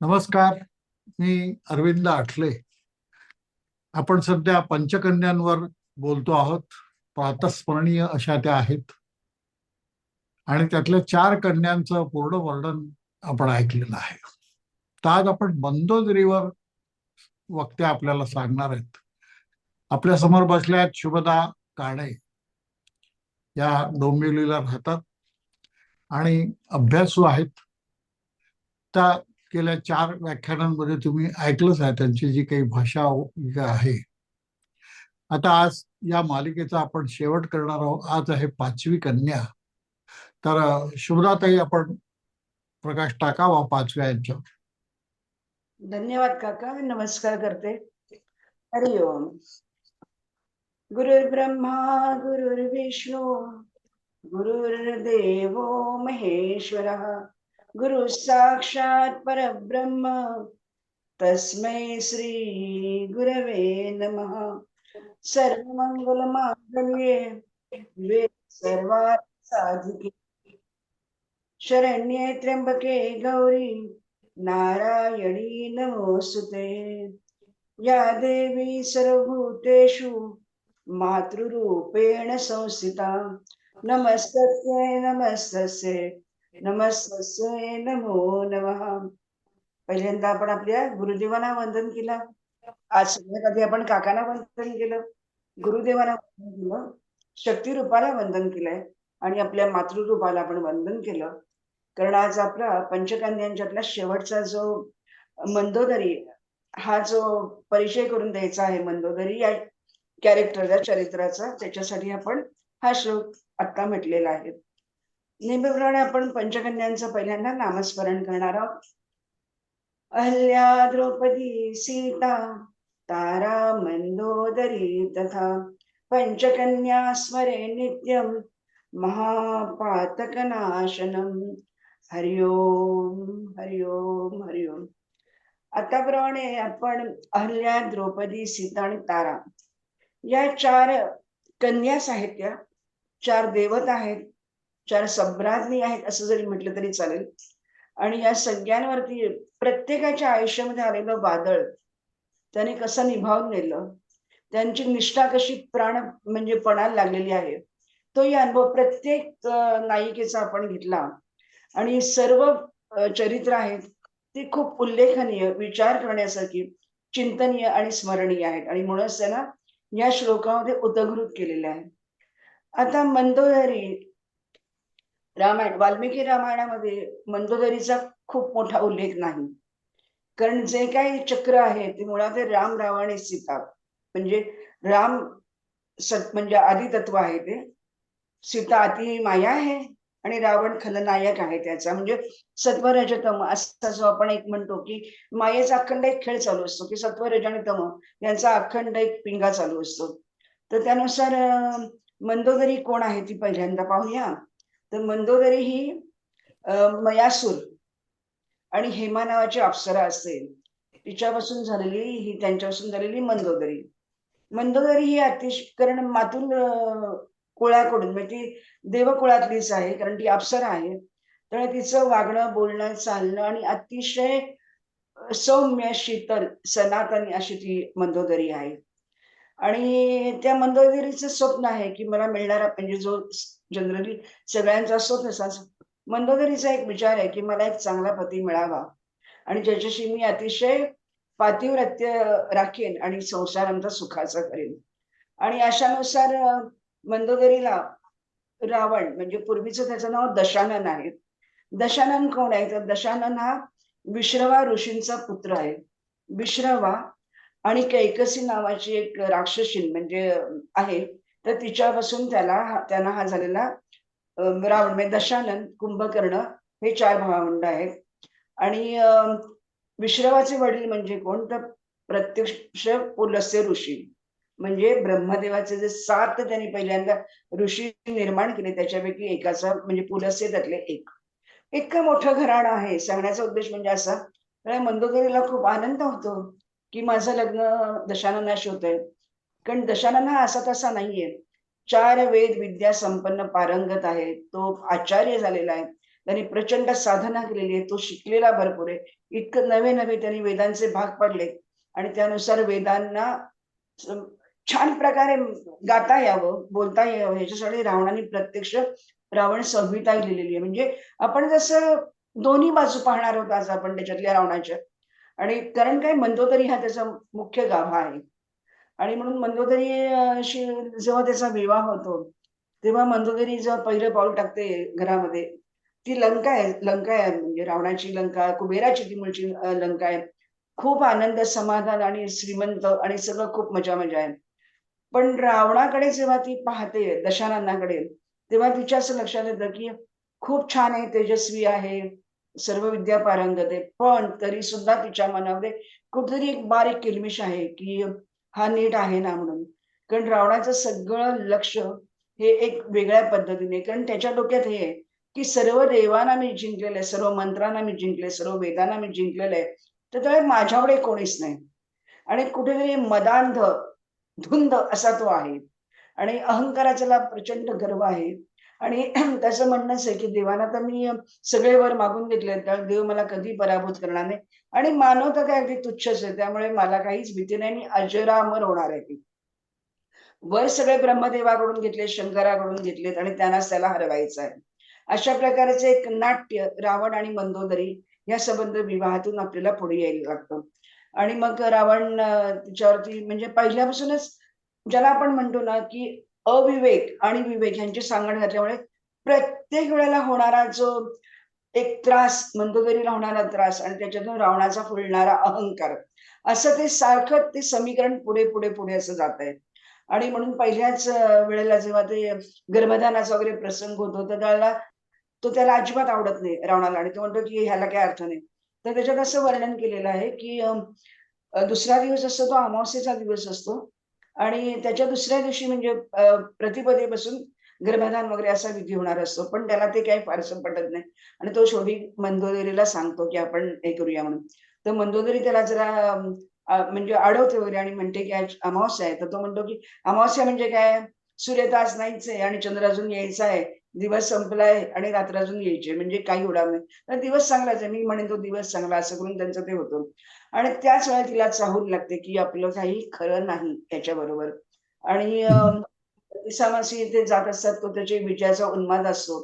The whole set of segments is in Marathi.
नमस्कार मी अरविंद आठले. आपण सध्या पंचकन्यांवर बोलतो आहोत. प्रातस्मरणीय अशा त्या आहेत. आणि त्यातल्या चार कन्यांचं पूर्ण वर्णन आपण ऐकलेलं आहे. तर आज आपण मंदोदरीवर वक्ते आपल्याला सांगणार आहेत. आपल्यासमोर बसल्यात शुभदा काणे. या डोंबिवलीला राहतात. आणि अभ्यासू आहेत. त्या गेल्या चार व्याख्यानांमध्ये तुम्ही ऐकलंच आहे त्यांची जी काही भाषा आहे. आता आज या मालिकेचा आपण शेवट करणार आहोत. आज आहे पाचवी कन्या. तर शुभदाताई आपण प्रकाश टाकावा पाचव्या यांच्यावर. धन्यवाद काका. नमस्कार करते. हरि ओम. गुरुर्ब्रह्मा गुरुर्विष्णू गुरुर्देव महेश्वरः. गुरु साक्षात परब्रह्म। तस्मै श्री गुरवे नमः। सर्वमंगल मांगल्ये वे सर्वात साधिके। शरण्ये त्र्यंबके गौरी नारायणी नमोस्तुते या देवी सर्वभूतेषु मातृरूपेण संस्थिता। नमस्तस्य नमस्तस्य। नमस्वस्वय नमो नमः. पहिल्यांदा आपण आपल्या गुरुदेवांना वंदन केलं. आज संध्याकाळी आपण काकांना वंदन केलं. गुरुदेवांना वंदन केलं. शक्ती रूपाला वंदन केलंय. आणि आपल्या मातृरूपाला आपण वंदन केलं. कारण आज आपला पंचकांद्यांच्यातला शेवटचा जो मंदोदरी हा जो परिचय करून द्यायचा आहे मंदोदरी या कॅरेक्टरच्या चरित्राचा त्याच्यासाठी आपण हा श्लोक आता म्हटलेला आहे. नेहमीप्रमाणे आपण पंचकन्यांचं पहिल्यांदा नामस्मरण करणार आहोत. अहल्या द्रौपदी सीता तारा मंदोदरी तथा पंचकन्या स्मरे नित्यम महापातकनाशनम हरिओम हरिओम हरिओम. आताप्रमाणे आपण अहल्या द्रौपदी सीता आणि तारा या चार कन्या त्या चार देवत आहेत. चार सम्राज्ञी आहेत असं जरी म्हटलं तरी चालेल. आणि या सगळ्यांवरती प्रत्येकाच्या आयुष्यामध्ये आलेलं वादळ त्याने कसं निभावून नेलं? त्यांची निष्ठा कशी प्राण म्हणजे पणाला लागलेली आहे? तो या अनुभव प्रत्येक नायिकेचा आपण घेतला. आणि सर्व चरित्र आहेत ती खूप उल्लेखनीय विचार करण्यासारखी चिंतनीय आणि स्मरणीय आहेत. आणि म्हणूनच त्यांना या श्लोकामध्ये उदगृत केलेले आहे. आता मंदोदरी रामायण वाल्मिकी रामायणामध्ये मंदोदरीचा खूप मोठा उल्लेख नाही. कारण जे काही चक्र आहे ते मुळात राम रावण सीता. म्हणजे राम सत म्हणजे आदितत्व आहे ते. सीता अति माया आहे आणि रावण खलनायक आहे त्याचा. म्हणजे सत्वरजतम असा जो आपण एक म्हणतो की मायेचा अखंड एक खेळ चालू असतो की सत्वरज आणि तम यांचा अखंड एक पिंगा चालू असतो. तर त्यानुसार मंदोदरी कोण आहे ती पहिल्यांदा पाहूया. तर मंदोदरी ही मयासूर आणि हेमा नावाची अप्सरा असते. तिच्यापासून झालेली ही त्यांच्यापासून झालेली मंदोदरी. मंदोदरी ही अतिशय कारण मातून कुळाकडून म्हणजे ती देवकुळातलीच आहे कारण ती अप्सरा आहे. त्यामुळे तिचं वागणं बोलणं चालणं आणि अतिशय सौम्य शीतल सनातनी अशी ती मंदोदरी आहे. आणि त्या मंदोदरीचं स्वप्न आहे की मला मिळणारा म्हणजे जो जनरली सगळ्यांचा स्वप्न असा मंदोदरीचा एक विचार आहे की मला एक चांगला पती मिळावा. आणि ज्याच्याशी मी अतिशय पातिव्रत्य राखेन आणि संसार आमचा सुखाचा करेन. आणि अशानुसार मंदोदरीला रावण म्हणजे पूर्वीचं त्याचं नाव दशानन आहे. दशानन कोण आहे? तर दशानन हा विश्रवा ऋषींचा पुत्र आहे. विश्रवा आणि कैकसी नावाची एक राक्षसी म्हणजे आहे. तर तिच्यापासून त्याला त्यांना हा झालेला रावण म्हणजे दशानन कुंभकर्ण हे चार भावंड आहेत. आणि विश्रवाचे वडील म्हणजे कोण? तर प्रत्यक्ष पुलस्य ऋषी. म्हणजे ब्रह्मदेवाचे जे सात त्यांनी पहिल्यांदा ऋषी निर्माण केले त्याच्यापैकी एकाचा म्हणजे पुलस्य त्यातले एक. इतकं मोठं घराणं आहे. सांगण्याचा उद्देश म्हणजे असा मंदोदरीला खूप आनंद होतो. की माझं लग्न दशाननाशी होत आहे कारण दशानन हा असा तसा नाहीये. चार वेद विद्या संपन्न पारंगत आहे. तो आचार्य झालेला आहे. त्यांनी प्रचंड साधना केलेली आहे. तो शिकलेला भरपूर आहे. इतकं नवे नवे त्यांनी वेदांचे भाग पडले. आणि त्यानुसार वेदांना छान प्रकारे गाता यावं बोलता यावं. ह्याच्यासाठी रावणाने प्रत्यक्ष रावण संहिता लिहिलेली आहे. म्हणजे आपण जसं दोन्ही बाजू पाहणार आहोत आज आपण त्याच्यातल्या रावणाच्या. आणि कारण काय मंदोदरी हा त्याचा मुख्य गाभा आहे. आणि म्हणून मंदोदरी जेव्हा त्याचा विवाह होतो तेव्हा मंदोदरी जेव्हा पहिलं पाऊल टाकते घरामध्ये ती लंका आहे लंका आहे म्हणजे रावणाची लंका कुबेराची ती मुळची लंका आहे. खूप आनंद समाधान आणि श्रीमंत आणि सगळं खूप मजा मजा आहे. पण रावणाकडे जेव्हा ती पाहते दशानंदाकडे तेव्हा तिच्या असं लक्षात येतं की खूप छान आहे तेजस्वी आहे. सर्व विद्या पारंगत. पण तरी सुद्धा तिच्या मनामध्ये कुठेतरी एक बारीक किलमिश आहे की हा नीट आहे ना म्हणून. कारण रावणाचं सगळं लक्ष हे एक वेगळ्या पद्धतीने कारण त्याच्या डोक्यात हे आहे की सर्व देवांना मी जिंकलेलं आहे सर्व मंत्रांना मी जिंकले सर्व वेदांना मी जिंकलेलं आहे तर त्यावेळी माझ्याकडे कोणीच नाही. आणि कुठेतरी मदांध धुंद असा तो आहे. आणि अहंकाराचा प्रचंड गर्व आहे. आणि त्याचं म्हणणंच आहे की देवाना तर मी सगळे वर मागून घेतले तर देव मला कधी पराभूत करणार नाही. आणि मानव तर काय अगदी तुच्छच आहे त्यामुळे मला काहीच भीती नाही. मी अजरामर होणार आहे ती. वर सगळे ब्रह्मदेवाकडून घेतले शंकराकडून घेतलेत आणि त्यांनाच त्याला हरवायचं आहे. अशा प्रकारचे एक नाट्य रावण आणि मंदोदरी या संबंध विवाहातून आपल्याला पुढे यायला लागतं. आणि मग रावण तिच्यावरती म्हणजे पहिल्यापासूनच ज्याला आपण म्हणतो ना की अविवेक आणि विवेक यांची सांगण घातल्यामुळे प्रत्येक वेळेला होणारा जो एक त्रास मंदोदरीला होणारा त्रास आणि त्याच्यातून रावणाचा फुलणारा अहंकार असं ते सारखं ते समीकरण पुढे पुढे पुढे असं जात आहे आणि म्हणून पहिल्याच वेळेला जेव्हा ते गर्भधानाचा वगैरे प्रसंग होतो तर त्याला तो त्याला अजिबात आवडत नाही रावणाला आणि तो म्हणतो की ह्याला काय अर्थ नाही. तर त्याच्यात असं वर्णन केलेलं आहे की दुसरा दिवस असतो तो अमावस्येचा दिवस असतो. आणि त्याच्या दुसऱ्या दिवशी म्हणजे प्रतिपदेपासून गर्भधान वगैरे असा विधी होणार असतो. पण त्याला ते काही फारसं पटत नाही. आणि तो शेवटी मंदोदरीला सांगतो की आपण हे करूया म्हणून. तर मंदोदरी त्याला जरा म्हणजे अडवते वगैरे आणि म्हणते की आज अमावस्या आहे. तर तो म्हणतो की अमावस्या म्हणजे काय? सूर्य तर आज नाहीच आहे आणि चंद्र अजून यायचा आहे. दिवस संपलाय आणि रात्र अजून यायचे म्हणजे काही उडाव नाही तर दिवस चांगलाच आहे. मी म्हणेन तो दिवस चांगला असं करून त्यांचं ते होतं. आणि त्याच वेळेला तिला चाहूल लागते की आपलं काही खरं नाही त्याच्याबरोबर. आणि अं, दिसामासी ते जात असतात तो त्याच्या विजयाचा उन्माद असतो.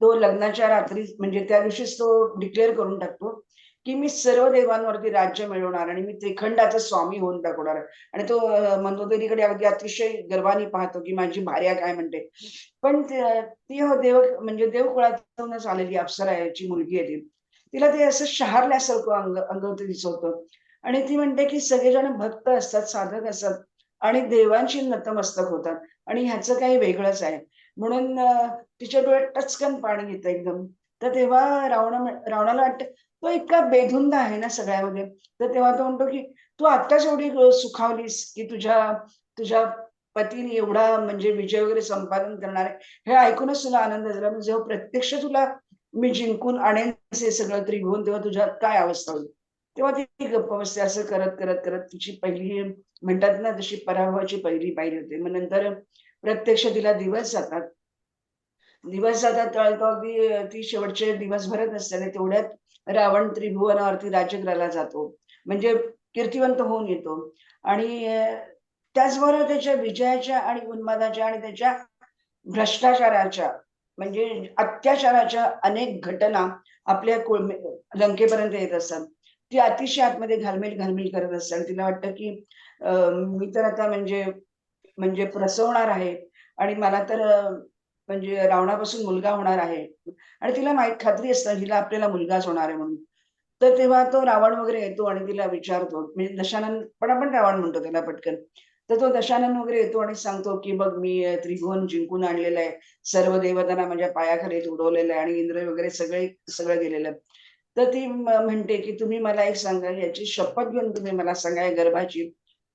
तो लग्नाच्या रात्री म्हणजे त्या दिवशीच तो डिक्लेअर करून टाकतो. की मी सर्व देवांवरती राज्य मिळवणार आणि मी त्रिखंडाचा स्वामी होऊन दाखवणार. आणि तो मंदोदरीकडे अगदी अतिशय गर्वाने पाहतो की माझी भार्या काय म्हणते. पण ती हो देव म्हणजे देवकुळातूनच आलेली अप्सरायाची मुलगी आहे ती. तिला ते असं शहारल्यासारखं अंग अंगवती दिसवतं. आणि ती म्हणते की सगळेजण भक्त असतात साधक असतात आणि देवांशी नतमस्तक होतात. आणि ह्याचं काही वेगळंच आहे. म्हणून तिच्या डोळ्यात टचकन पाणी येतं एकदम. तर तेव्हा रावणा रावणाला वाटतं तो इतका बेधुंद आहे ना सगळ्यामध्ये. तर तेव्हा तो म्हणतो की तू आत्ताच एवढी सुखावलीस की तुझ्या तुझ्या पतीने एवढा म्हणजे विजय वगैरे संपादन करणार आहे? हे ऐकूनच तुला आनंद झाला. म्हणजे जेव्हा प्रत्यक्ष तुला मी जिंकून आणेन हे सगळं त्रिभुवन तेव्हा तुझ्या काय अवस्था होईल? तेव्हा ती गप्प बसते असं करत करत करत तिची पहिली म्हणतात ना तशी पराभवाची पहिली पायरी होते. मग नंतर प्रत्यक्ष तिला दिवस जातात. दिवस जातात तर अगदी ती शेवटचे दिवस भरत असते तेवढ्यात रावण त्रिभुवनावरती राज्य करायला जातो. म्हणजे कीर्तिवंत होऊन येतो. आणि त्याचबरोबर त्याच्या विजयाच्या आणि उन्मादाच्या आणि त्याच्या भ्रष्टाचाराच्या म्हणजे अत्याचाराच्या अनेक घटना आपल्या लंकेपर्यंत येत असतात. ती अतिशय आतमध्ये घालमेल घालमेल करत असतात. आणि तिला वाटतं की मी तर आता म्हणजे म्हणजे प्रसवणार आहे. आणि मला तर म्हणजे रावणापासून मुलगा होणार आहे. आणि तिला माहीत खात्री असतं हिला आपल्याला मुलगाच होणार आहे म्हणून. तर तेव्हा तो रावण वगैरे येतो आणि तिला विचारतो. म्हणजे दशानन पण आपण रावण म्हणतो त्याला पटकन. तर तो दशानन वगैरे येतो आणि सांगतो की बघ मी त्रिभुवन जिंकून आणलेला आहे. सर्व देवतांना माझ्या पायाखाली उडवलेलं आहे आणि इंद्र वगैरे सगळे सगळं गेलेलं तर ती म्हणते की तुम्ही मला एक सांगा याची शपथ घेऊन तुम्ही मला सांगा या गर्भाची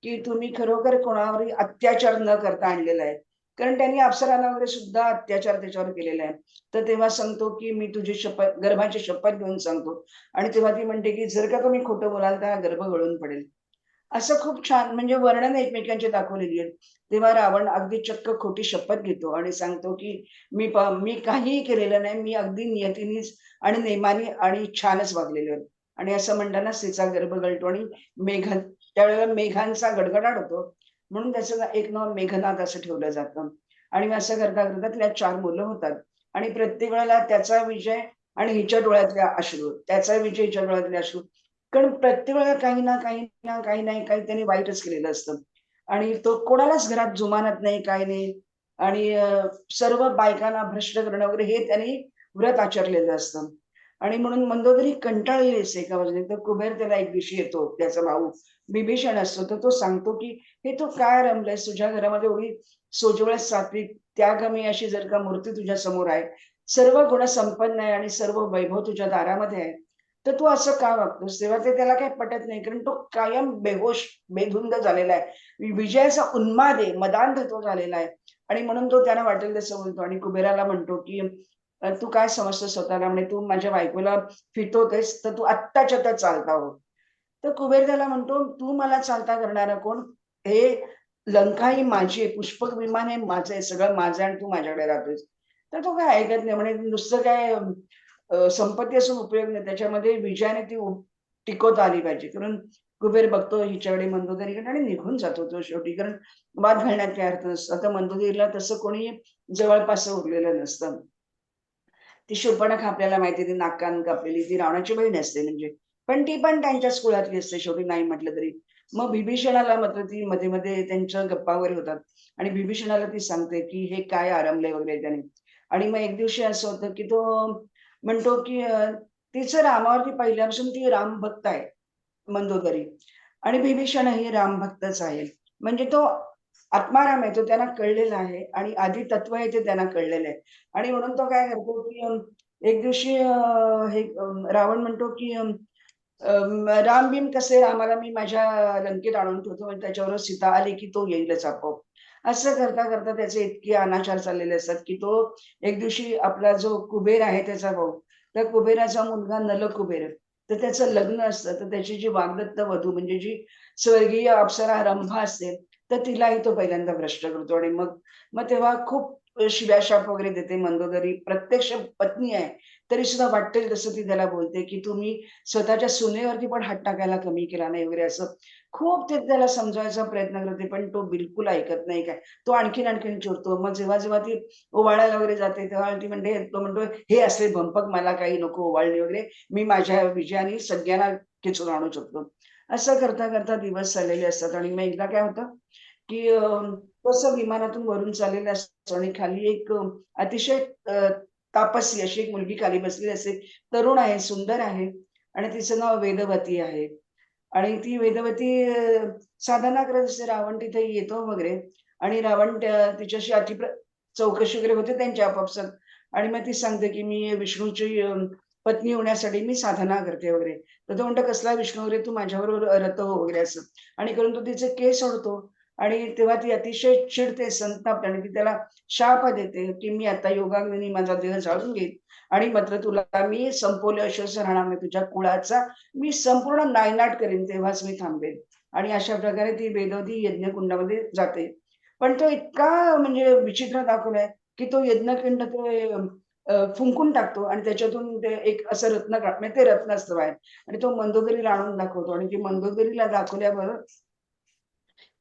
की तुम्ही खरोखर कोणावरही अत्याचार न करता आणलेला आहे. कारण त्यांनी अप्सरांना वगैरे सुद्धा अत्याचार त्याच्यावर केलेला आहे तर तेव्हा सांगतो की मी तुझी शपथ गर्भाची शपथ घेऊन सांगतो. आणि तेव्हा ती म्हणते की जर का तुम्ही खोटं बोलाल तर हा गर्भ गळून पडेल. असं खूप छान म्हणजे वर्णन एकमेकांची दाखवलेली आहेत. तेव्हा रावण अगदी चक्क खोटी शपथ घेतो आणि सांगतो की मी मी काहीही केलेलं नाही मी अगदी नियतीनीच आणि नेमाने आणि छानच वागलेलो आहेत आणि असं म्हणताना सीचा गर्भ गळतो आणि मेघ त्यावेळेला मेघांचा गडगडाट होतो. म्हणून त्याचं एक नाव मेघनाथ असं ठेवलं जातं. आणि असं करता करता तिला चार मुलं होतात. आणि प्रत्येक वेळेला त्याचा विजय आणि हिच्या डोळ्यातल्या अश्रू त्याचा विजय हिच्या डोळ्यातले अश्रू. कारण प्रत्येक वेळेला काही ना काही ना काही नाही काही त्यांनी वाईटच केलेलं असतं. आणि तो कोणालाच घरात जुमानत नाही काही नाही. आणि सर्व बायकांना भ्रष्ट करणं वगैरे हे त्यांनी व्रत आचरलेलं असतं. आणि म्हणून मंदोदरी कंटाळलेली एका बाजूने. तर कुबेर त्याला एक दिवशी येतो त्याचा भाऊ. बिभीषण असतो तर तो सांगतो की हे तू काय रमलंय तुझ्या घरामध्ये एवढी सोजवळ सातवी त्यागमी अशी जर का मूर्ती तुझ्या समोर आहे. सर्व गुण संपन्न आहे आणि सर्व वैभव तुझ्या दारामध्ये आहे. तर तू असं का वागतोस? तेव्हा ते त्याला काही पटत नाही कारण तो कायम बेहोश बेधुंद झालेला आहे. विजयाचा उन्माद आहे मदांध तो झालेला आहे. आणि म्हणून तो त्यांना वाटेल तसं बोलतो. आणि कुबेराला म्हणतो की तू काय समजतो स्वतःला? म्हणजे तू माझ्या बायकोला फिटवतेस तर तू आत्ताच्या आता चालता हो तर कुबेर त्याला म्हणतो तू मला चालता करणारा कोण? हे लंका ही माझी आहे पुष्पक विमान हे माझं आहे सगळं माझं आणि तू माझ्याकडे राहतोयस. तर तो काय ऐकत नाही म्हणे नुसतं काय संपत्ती असून उपयोग नाही. त्याच्यामध्ये विजयाने ती टिकवता आली पाहिजे. कारण कुबेर बघतो हिच्याकडे मंदोदरीकडे आणि निघून जातो तो शेवटी. कारण वाद घालण्यात काय अर्थ नसतो. आता मंदोदरीला तसं कोणी जवळपास उरलेलं नसतं. ती शोपणख आपल्याला माहिती ती नाकान कापलेली ती रावणाची बहीण असते म्हणजे. पण ती पण त्यांच्याच कुळातली असते शेवटी नाही म्हटलं तरी. मग बिभीषणाला मात्र ती मध्ये मध्ये त्यांच्या गप्पा वगैरे होतात. आणि बिभीषणाला ती सांगते की हे काय आरंभलंय वगैरे त्याने. आणि मग एक दिवशी असं होतं की तो म्हणतो की तिचं रामावरती पहिल्यापासून ती राम भक्त आहे मंदोदरी. आणि बिभीषण ही राम भक्तच आहे. म्हणजे तो आत्माराम आहे तो त्यांना कळलेला आहे आणि आधी तत्व आहे ते त्यांना कळलेलं आहे. आणि म्हणून तो काय करतो की एक दिवशी हे रावण म्हणतो की राम भीम कसे रामाला मी माझ्या लंकेत आणून ठेवतो म्हणजे आणि त्याच्यावर सीता आली की तो येईलच आपोआप. असं करता करता त्याचे इतके अनाचार चाललेले असतात की तो एक दिवशी आपला जो कुबेर आहे त्याचा भाऊ त्या कुबेराचा मुलगा नल कुबेर तर त्याचं लग्न असतं तर त्याची जी वागदत्त वधू म्हणजे जी स्वर्गीय अप्सरा रंभा असते तर तिलाही तो पहिल्यांदा भ्रष्ट करतो आणि मग मग तेव्हा खूप शिव्याशाप वगैरे देते मंदोदरी प्रत्यक्ष पत्नी आहे तरी सुद्धा वाटेल तसं ती त्याला बोलते की तुम्ही स्वतःच्या सुनेवरती पण हात टाकायला कमी केला नाही वगैरे असं. खूप ते त्याला समजवायचा प्रयत्न करते पण तो बिलकुल ऐकत नाही काय. तो आणखीन आणखीन चोरतो मग जेव्हा जेव्हा ती ओवाळायला वगैरे जाते तेव्हा ती म्हणते तो म्हणतो हे असले भंपक मला काही नको ओवाळणी वगैरे. मी माझ्या विजयाने सगळ्यांना खेचून आणू शकतो. असं करता करता दिवस चाललेले असतात. आणि मग एकदा काय होतं की कसं विमानातून वरून चाललेलं असतं आणि खाली एक अतिशय तापसी अशी एक मुलगी खाली बसलेली असते तरुण आहे सुंदर आहे. आणि तिचं नाव वेदवती आहे. आणि ती वेदवती साधना करत असते. रावण तिथे येतो वगैरे. आणि रावण तिच्याशी अति चौकशी वगैरे होते त्यांच्या आपापसात. आणि मग ती सांगते की मी विष्णूची पत्नी होण्यासाठी मी साधना करते वगैरे. तर तो म्हणतो कसला विष्णू वगैरे तू माझ्याबरोबर रत हो वगैरे असं. आणि करून तो तिचे केस ओढतो आणि तेव्हा ती अतिशय चिडते संतापते आणि ती त्याला शाप देते की मी आता योगाग्नी माझा देह जाळून घेईन. आणि मात्र तुला मी संपवले अशोस राहणार नाही. तुझ्या कुळाचा मी संपूर्ण नायनाट करेन तेव्हाच मी थांबेन. आणि अशा प्रकारे ती वेदवती यज्ञकुंडामध्ये जाते. पण तो इतका म्हणजे विचित्र दाखवलाय की तो यज्ञकुंड ते फुंकून टाकतो आणि त्याच्यातून ते एक असं रत्न काढ म्हणजे ते रत्न असतं बाहेर. आणि तो मंदोदरीला आणून दाखवतो आणि ती मंदोदरीला दाखवल्यावर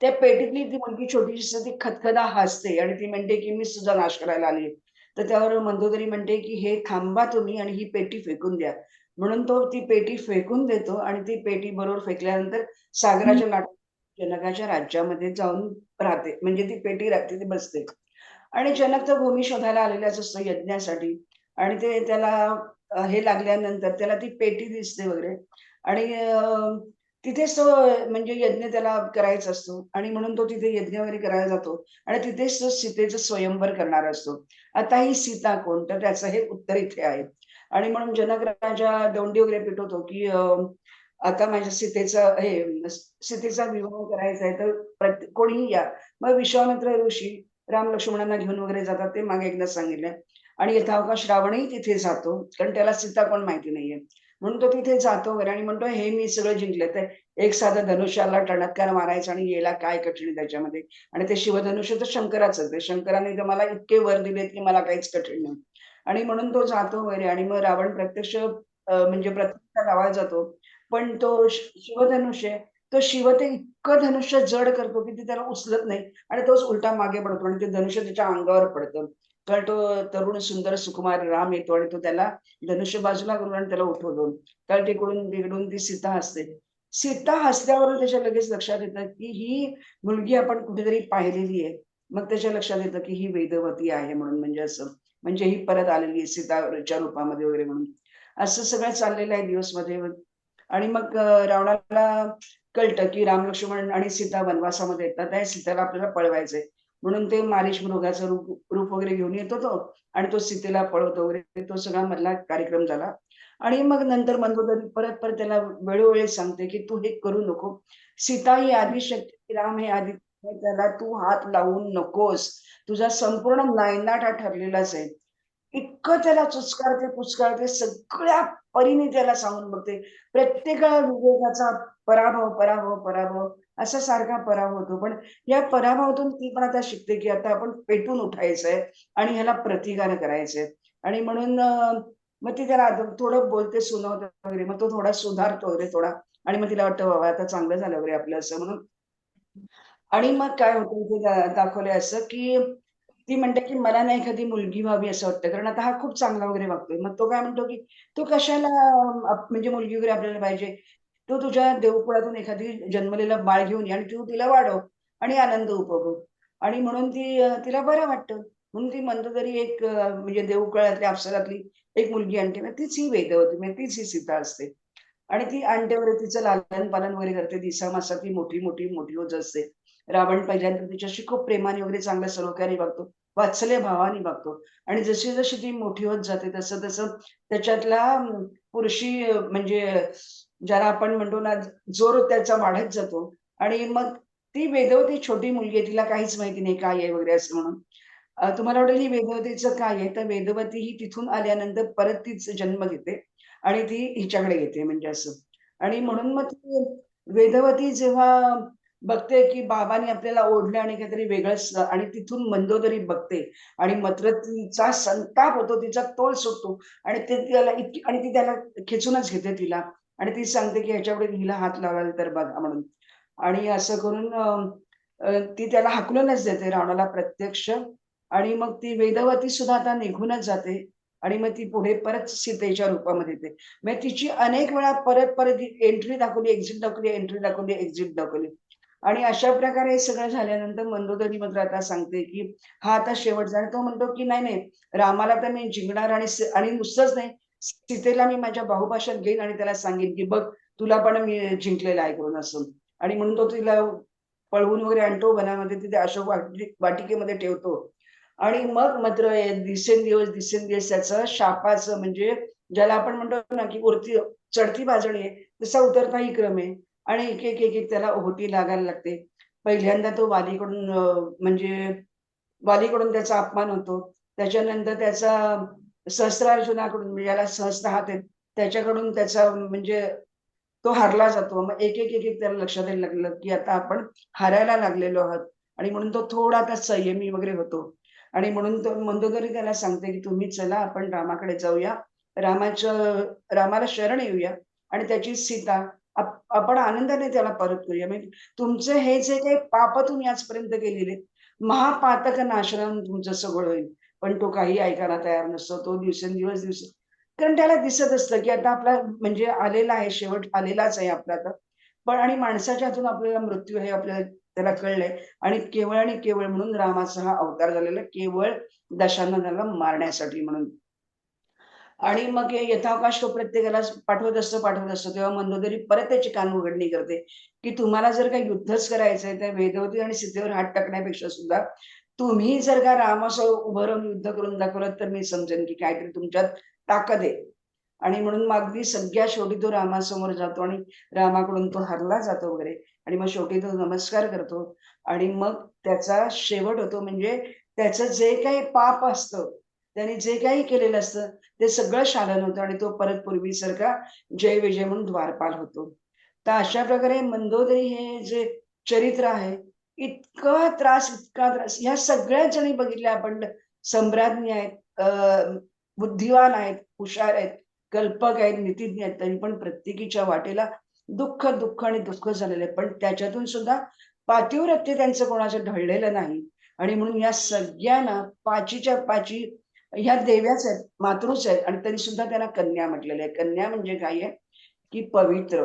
त्या पेटीतली ती मुलगी छोटीशी ती खदखदा हसते आणि ती म्हणते की मी तुझा नाश करायला आली तर त्यावर मंदोदरी म्हणते की हे थांबा तुम्ही आणि ही पेटी फेकून द्या. म्हणून तो ती पेटी फेकून देतो आणि ती पेटी बरोबर फेकल्यानंतर सागराच्या लाट जनकाच्या राज्यामध्ये जाऊन राहते. म्हणजे ती पेटी राहते ती बसते. आणि जनक तर भूमी शोधायला आलेलाच असतो यज्ञासाठी. आणि ते त्याला हे लागल्यानंतर त्याला ती पेटी दिसते वगैरे. आणि तिथेच तो म्हणजे यज्ञ त्याला करायचा असतो. आणि म्हणून तो तिथे यज्ञ वगैरे करायला जातो. आणि तिथेच तो सीतेचं स्वयंवर करणार असतो. आता ही सीता कोण? तर त्याचं हे उत्तर इथे आहे. आणि म्हणून जनक राजा दोंडी वगैरे पिटवतो की आता माझ्या सीतेचा हे सीतेचा विवाह करायचा आहे. तर कोणीही या. मग विश्वामित्र ऋषी राम लक्ष्मणांना घेऊन वगैरे जातात ते मागे एकदा सांगितलंय. आणि यथावकाश रावणही तिथे जातो कारण त्याला सीता कोण माहिती नाहीये. म्हणून तो तिथे जातो वगैरे आणि म्हणतो हे मी सगळं जिंकले तर एक साधा धनुष्याला टणत्कार मारायचा आणि याला काय कठीण आहे त्याच्यामध्ये. आणि ते शिवधनुष्य तर शंकराच ते शंकराने तर मला इतके वर दिलेत की मला काहीच कठीण नाही. आणि म्हणून तो जातो वगैरे आणि मग रावण प्रत्यक्ष म्हणजे प्रत्यक्ष गावाला जातो. पण तो शिवधनुष्य आहे, तो शिव ते इतकं धनुष्य जड करतो की ते त्याला उचलत नाही. आणि तोच उलटा मागे पडतो आणि ते धनुष्य त्याच्या अंगावर पडतं. तर तो तरुण सुंदर सुकुमार राम येतो आणि तो त्याला धनुष्य बाजूला करून आणि त्याला उठवतो. तर तिकडून बिघडून ती सीता हसते. सीता हसल्यावर त्याच्या लगेच लक्षात येतं की ही मुलगी आपण कुठेतरी पाहिलेली आहे. मग त्याच्या लक्षात येतं की ही वेदवती आहे म्हणून म्हणजे असं. म्हणजे ही परत आलेली आहे सीताच्या रूपामध्ये वगैरे म्हणून. असं सगळं चाललेलं आहे दिवसमध्ये आणि मग रावणाला कळतं की राम लक्ष्मण आणि सीता वनवासामध्ये येतात. त्या सीतेला आपल्याला पळवायचंय. म्हणून ते मारिश मृगाचं रूप रूप वगैरे घेऊन येतो तो आणि तो सीतेला पळवतो वगैरे. तो सगळा मधला कार्यक्रम झाला. आणि मग नंतर मंदोदरी परत परत त्याला वेळोवेळी सांगते की तू हे करू नको. सीता ही आदिशक्ती राम हे आदि त्याला तू हात लावून नकोस. तुझा संपूर्ण नायनाट हा ठरलेलाच आहे. इतकं त्याला चुचकारते पुचकारते सगळ्या परीने त्याला सांगून बघते. प्रत्येक विवेकाचा पराभव पराभव पराभव असा सारखा पराभव होतो. पण या पराभवातून ती पण आता शिकते की आता आपण पेटून उठायचंय आणि ह्याला प्रतिकार करायचंय. आणि म्हणून मग ती त्याला थोडं बोलते सुनावते वगैरे. मग तो थोडा सुधारतो वगैरे थोडा. आणि मग तिला वाटतं बाबा आता चांगलं झालं वगैरे आपलं असं म्हणून. आणि मग काय होतं इथे दाखवलंय असं की ती म्हणते की मला ना एखादी मुलगी व्हावी असं वाटतं. कारण आता हा खूप चांगला वगैरे वागतोय. मग तो काय म्हणतो की तू कशाला म्हणजे मुलगी वगैरे आपल्याला पाहिजे? तू तुझ्या देवकुळातून एखादी जन्मलेलं बाळ घेऊन ये आणि तू तिला वाढव आणि आनंद उपभोग. आणि म्हणून ती तिला बरं वाटतं. म्हणून ती मंदोदरी एक म्हणजे देवकुळातल्या अप्सरातली एक मुलगी आणते. मग तीच ही वेदवती म्हणजे तीच ही सीता असते. आणि ती आणते वगैरे तिचं लालन पालन वगैरे करते. दिसा मासा ती मोठी मोठी मोठी होत असते. रावण पहिल्यांदा तिच्याशी खूप प्रेमाने वगैरे चांगल्या सलोख्याने वागतो. वात्सल्य भावाने बघतो. आणि जशी जशी ती मोठी होत जाते तसं तसं त्याच्यातला पुरुषी म्हणजे ज्याला आपण म्हणतो ना जोर त्याचा वाढत जातो. आणि मग ती वेदवती छोटी मुलगी आहे तिला काहीच माहिती नाही काय आहे वगैरे असं म्हणून. तुम्हाला वाटेल ही वेदवतीचं काय आहे? तर वेदवती ही तिथून आल्यानंतर परत तीच जन्म घेते आणि ती हिच्याकडे येते म्हणजे असं. आणि म्हणून मग ती वेदवती जेव्हा बघते की बाबांनी आपल्याला ओढलं आणि काहीतरी वेगळंच आणि तिथून मंदोदरी बघते. आणि मात्र तिचा संताप होतो तिचा तोल सुटतो. आणि ते त्याला इतकी आणि ती त्याला खेचूनच घेते तिला. आणि ती सांगते की ह्याच्यापुढे हिला हात लावाल तर बघा म्हणून. आणि असं करून ती त्याला हाकलूनच देते रावणाला प्रत्यक्ष. आणि मग ती वेदवती सुद्धा आता निघूनच जाते. आणि मग ती पुढे परत सीतेच्या रूपामध्ये येते. मग तिची अनेक वेळा परत परत एंट्री दाखवली एक्झिट दाखवली एंट्री दाखवली एक्झिट दाखवली. आणि अशा प्रकारे हे सगळं झाल्यानंतर मंदोदरी मात्र आता सांगते की हा आता शेवटचा आणि तो म्हणतो की नाही नाही रामाला तर मी जिंकणार आणि आणि नुसतंच नाही सीतेला मी माझ्या बाहुभाषात घेईन आणि त्याला सांगेन की बघ तुला पण मी जिंकलेला आहे करून असं. आणि म्हणून तो तिला पळवून वगैरे आणतो वनामध्ये तिथे अशोक वाटिकेमध्ये ठेवतो. आणि मग मात्र दिवसेंदिवस दिवसेंदिवस त्याचं शापाचं म्हणजे ज्याला आपण म्हणतो ना की वरती चढती बाजणी आहे तसा उतरताही क्रम आहे. आणि एक एक एक एक त्याला ओहोटी लागायला लागते. पहिल्यांदा तो वालीकडून म्हणजे वालीकडून त्याचा अपमान होतो. त्याच्यानंतर त्याचा सहस्रार्जुनाकडून म्हणजे ज्याला सहस्त्र हात आहेत त्याच्याकडून त्याचा म्हणजे तो हारला जातो. मग एक एक एक एक त्याला लक्षात यायला लागलं की आता आपण हारायला लागलेलो आहोत. आणि म्हणून तो थोडा आता संयमी वगैरे होतो. आणि म्हणून तो मंदोदरी त्याला सांगते की तुम्ही चला आपण रामाकडे जाऊया. रामाच्या रामाला शरण येऊया. आणि त्याची सीता आपण आनंदाने त्याला परत करूया. म्हणजे तुमचे हे जे काही पाप तुम्ही आजपर्यंत केलेले महापातक नाशनम तुमचं सगळं होईल. पण तो काही ऐकायला तयार नसतो. तो दिवसेंदिवस दिवस कारण त्याला दिसत असतं की आता आपला म्हणजे आलेला आहे शेवट आलेलाच आहे आपला आता पण आणि माणसाच्या हातून आपल्याला मृत्यू हे आपल्याला त्याला कळलंय. आणि केवळ आणि केवळ म्हणून रामाचा हा अवतार झालेला केवळ केवळ त्याला मारण्यासाठी म्हणून. आणि मग हे यथावकाश तो प्रत्येकाला पाठवत असतो पाठवत असतो. तेव्हा मंदोदरी परत त्याची कान उघडणी करते की तुम्हाला जर काही युद्धच करायचंय तर वेदवती आणि सीतेवर हात टाकण्यापेक्षा सुद्धा तुम्ही जर का रामासह उभं राहून युद्ध करून दाखवलं तर मी समजेन की काहीतरी तुमच्यात ताकद आहे. आणि म्हणून मग अगदी सगळ्या शेवटी तो रामासमोर जातो आणि रामाकडून तो हरला जातो वगैरे. आणि मग शेवटी तो नमस्कार करतो. आणि मग त्याचा शेवट होतो म्हणजे त्याचं जे काही पाप असतं त्यांनी जे काही केलेलं असतं ते सगळं शालन होतं आणि तो परत पूर्वीसारखा जय विजय म्हणून द्वारपाल होतो. तर अशा प्रकारे मंदोदरी हे जे चरित्र आहे इतका त्रास इतका त्रास ह्या सगळ्याच जणी बघितल्या आपण सम्राज्ञी आहेत बुद्धिवान आहेत हुशार आहेत कल्पक आहेत नीतिज्ञ आहेत तरी पण प्रत्येकीच्या वाटेला दुःख दुःख आणि दुःख झालेलं आहे. पण त्याच्यातून सुद्धा पातिव्रत्य त्यांचं कोणाचं ढळलेलं नाही. आणि म्हणून या सगळ्यांना पाचीच्या पाची ह्या देव्याच आहेत मातृच आहेत. आणि तरी सुद्धा त्यांना कन्या म्हटलेलं आहे. कन्या म्हणजे काय आहे? की पवित्र.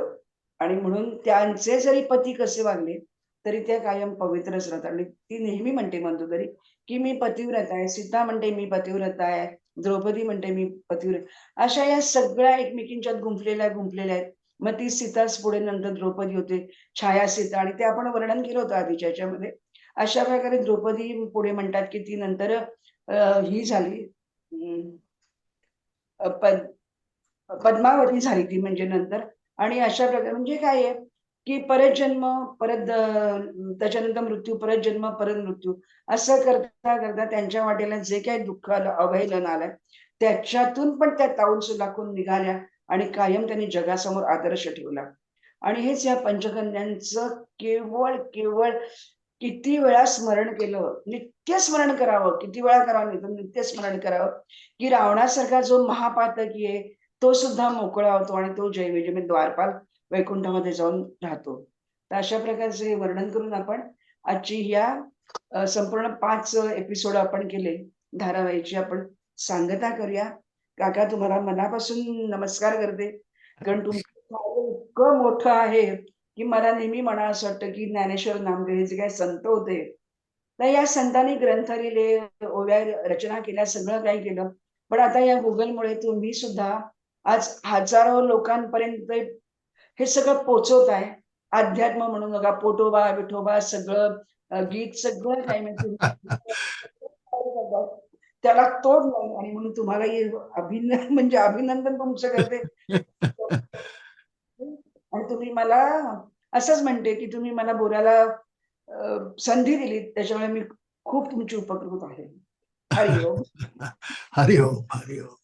आणि म्हणून त्यांचे जरी पती कसे वागले तरी त्या कायम पवित्रच राहतात. आणि ती नेहमी म्हणते म्हणतो तरी की मी पतिव्रत आहे. सीता म्हणते मी पतिव्रत आहे. द्रौपदी म्हणते मी पतिव्रत अशा या सगळ्या एकमेकींच्यात गुंफलेल्या गुंफलेल्या आहेत. मग ती सीताच पुढे नंतर द्रौपदी होते. छाया सीता. आणि ते आपण वर्णन केलं होतं आधीच्या याच्यामध्ये. अशा प्रकारे द्रौपदी पुढे म्हणतात की ती नंतर ही झाली. पद पद्मावती झाली ती म्हणजे नंतर. आणि अशा प्रकारे म्हणजे काय आहे की परत जन्म परत त्याच्यानंतर मृत्यू परत जन्म परत मृत्यू. असं करता करता त्यांच्या वाटेला जे काही दुःख आलं अवहेलन आलंय त्याच्यातून पण त्या ताऊल सुलाखून निघाल्या आणि कायम त्यांनी जगासमोर आदर्श ठेवला. आणि हेच या पंचकन्यांचं केवळ केवळ किती वेळा स्मरण केलं नित्य स्मरण करावं किती वेळा करावं नाही तर नित्य स्मरण करावं की रावणासारखा जो महापातकी आहे तो सुद्धा मोकळा होतो आणि तो जय विजय म्हणजे द्वारपाल वैकुंठामध्ये जाऊन राहतो. तर अशा प्रकारचे हे वर्णन करून आपण आजची ह्या संपूर्ण पाच एपिसोड आपण केले. धारावाहिकची आपण सांगता करूया. काका तुम्हाला मनापासून नमस्कार करते. कारण तुमचं इतकं मोठं आहे. की मला नेहमी म्हणा असं वाटतं की ज्ञानेश्वर नामदेव हे जे काही संत होते तर या संतांनी ग्रंथ लिहिले ओव्या रचना केल्या सगळं काही केलं. पण आता या गुगलमुळे तुम्ही सुद्धा आज हजारो लोकांपर्यंत हे सगळं पोचवत आहे. अध्यात्म म्हणू नका पोटोबा विठोबा सगळं गीत सगळं काही म्हणजे त्याला तोड नाही आणि म्हणून तुम्हाला हे अभिनंदन म्हणजे अभिनंदन तुमचं करते. आणि तुम्ही मला असंच म्हणते की तुम्ही मला बोलायला संधी दिली त्याच्यामुळे मी खूप तुमची उपकृत आहे. हरिओम हरिओम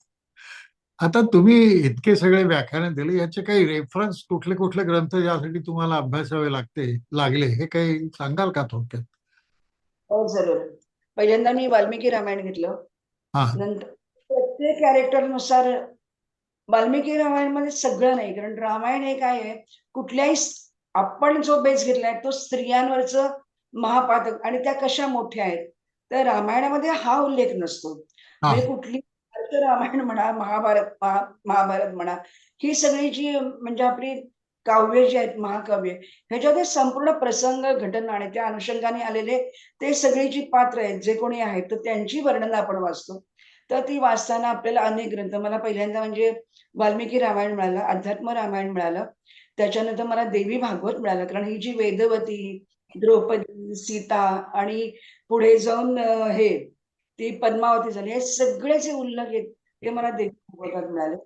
आता तुम्ही इतके सगळे व्याख्यानं दिले याचे काही रेफरन्स कुठले कुठले ग्रंथ ज्यासाठी तुम्हाला अभ्यासावे लागते लागले हे काही सांगाल का थोडक्यात? हो जरूर. पहिल्यांदा मी वाल्मिकी रामायण घेतलं. नंतर प्रत्येक कॅरेक्टरनुसार वाल्मिकी रामायणमध्ये सगळं नाही कारण रामायण हे काय आहे कुठल्याही आपण जो बेस घेतलाय तो स्त्रियांवरच महापातक आणि त्या कशा मोठ्या आहेत? तर रामायणामध्ये हा उल्लेख नसतो. म्हणजे कुठली रामायण म्हणा महाभारत महा- महाभारत म्हणा ही सगळी जी म्हणजे आपली काव्य जी आहेत महाकाव्य ह्याच्यामध्ये संपूर्ण प्रसंग घटना आणि त्या अनुषंगाने आलेले ते सगळी जी पात्र आहेत जे कोणी आहेत तर त्यांची वर्णनं आपण वाचतो. तर ती वाचताना आपल्याला अनेक ग्रंथ मला पहिल्यांदा म्हणजे वाल्मिकी रामायण मिळालं अध्यात्म रामायण मिळालं. त्याच्यानंतर मला देवी भागवत मिळालं कारण ही जी वेदवती द्रौपदी सीता आणि पुढे जाऊन हे ती पद्मावती झाली हे सगळे जे उल्लेख आहेत ते मला देवी भागवतात मिळाले.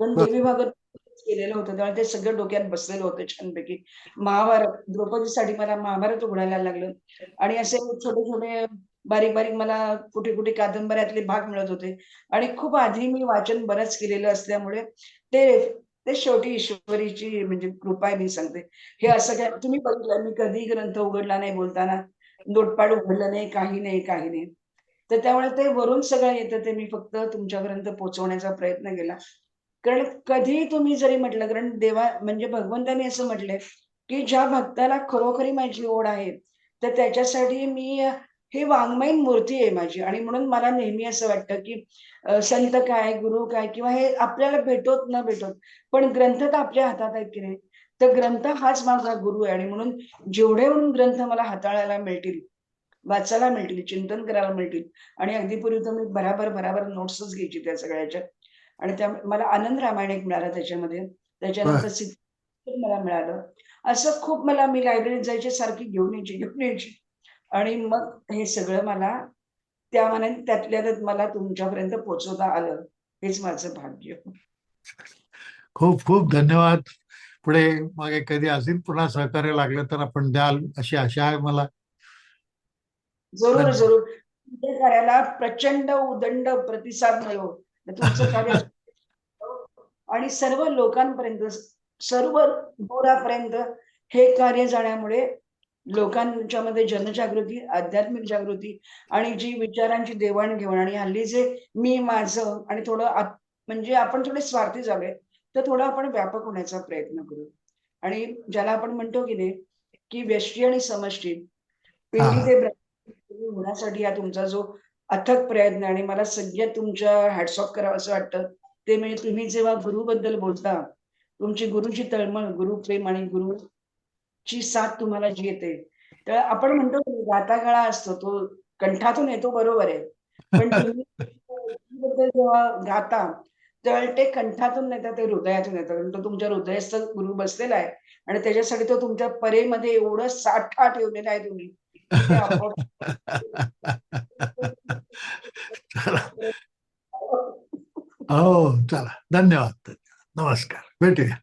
पण. देवी भागवत केलेलं होतं त्यामुळे ते सगळं डोक्यात बसलेलं होतं छानपैकी. महाभारत द्रौपदीसाठी मला महाभारत उघडायला लागलं. आणि असे छोटे छोटे बारीक बारीक मला कुठे कुठे कादंबऱ्यातले भाग मिळत होते. आणि खूप आधी मी वाचन बरंच केलेलं असल्यामुळे ते ते शेवटी ईश्वरीची म्हणजे कृपा आहे मी सांगते. हे असं काय तुम्ही बघितलं मी कधी ग्रंथ उघडला नाही बोलताना. नोटपॅड उघडलं नाही काही नाही काही नाही. तर त्यामुळे ते वरून सगळं येतं ते मी फक्त तुमच्यापर्यंत पोहोचवण्याचा प्रयत्न केला. कारण कधी तुम्ही जरी म्हटलं कारण देवा म्हणजे भगवंताने असं म्हटलंय की ज्या भक्ताला खरोखरी माझी ओढ आहे तर त्याच्यासाठी मी हे वाङ्मयीन मूर्ती आहे माझी. आणि म्हणून मला नेहमी असं वाटतं की संत काय गुरु काय किंवा हे आपल्याला भेटोत न भेटोत पण ग्रंथ तर आपल्या हातात आहेत की नाही? तर ग्रंथ हाच माझा गुरु आहे. आणि म्हणून जेवढे म्हणून ग्रंथ मला हाताळायला मिळतील वाचायला मिळतील चिंतन करायला मिळतील आणि अगदी पूर्वी तर मी बराबर बराबर नोट्सच घ्यायची त्या सगळ्याच्या. आणि त्या मला आनंद रामायण एक मिळाला त्याच्यामध्ये. त्याच्यानंतर सिद्ध मला मिळालं. असं खूप मला मी लायब्ररीत जायची सारखी घेऊन यायची घेऊन यायची. आणि मग हे सगळं मला त्या मनाने त्यातल्या त्यात मला तुमच्यापर्यंत पोहोचवता आलं हेच माझं भाग्य. खूप खूप धन्यवाद. पुढे मागे कधी असेल पुन्हा सहकार्य लागलं तर आपण द्याल अशी आशा आहे मला. जरूर. जरूर. कार्याला प्रचंड उदंड प्रतिसाद मिळो. तुमचं कार्य आणि सर्व लोकांपर्यंत सर्व बोरापर्यंत हे कार्य जाण्यामुळे लोकांच्या मध्ये जनजागृती आध्यात्मिक जागृती आणि जी विचारांची देवाणघेवाण आणि हल्ली जे मी माझं आणि थोडं म्हणजे आपण थोडे स्वार्थी झालोय तर थोडं आपण व्यापक होण्याचा प्रयत्न करू आणि ज्याला आपण म्हणतो की नाही की व्यष्टी आणि समष्टी पिढी. ते होण्यासाठी हा तुमचा जो अथक प्रयत्न आहे आणि मला सगळ्यात तुमच्या हॅट्स ऑफ करावं असं वाटतं ते म्हणजे तुम्ही जेव्हा गुरुबद्दल बोलता तुमची गुरुची तळमळ गुरु प्रेम आणि गुरुची साथ तुम्हाला जी येते. तर आपण म्हणतो की गातागाळा असतो तो कंठातून येतो बरोबर आहे. पण तुम्ही जेव्हा गाता तर ते कंठातून नाही तर ते हृदयातून येतं. कारण तो तुमच्या हृदयस्थ गुरु बसलेला आहे आणि त्याच्यासाठी तो तुमच्या परेमध्ये एवढं साठा ठेवलेला आहे तुम्ही. हो चला. धन्यवाद धन्यवाद. नमस्कार. भेटूया.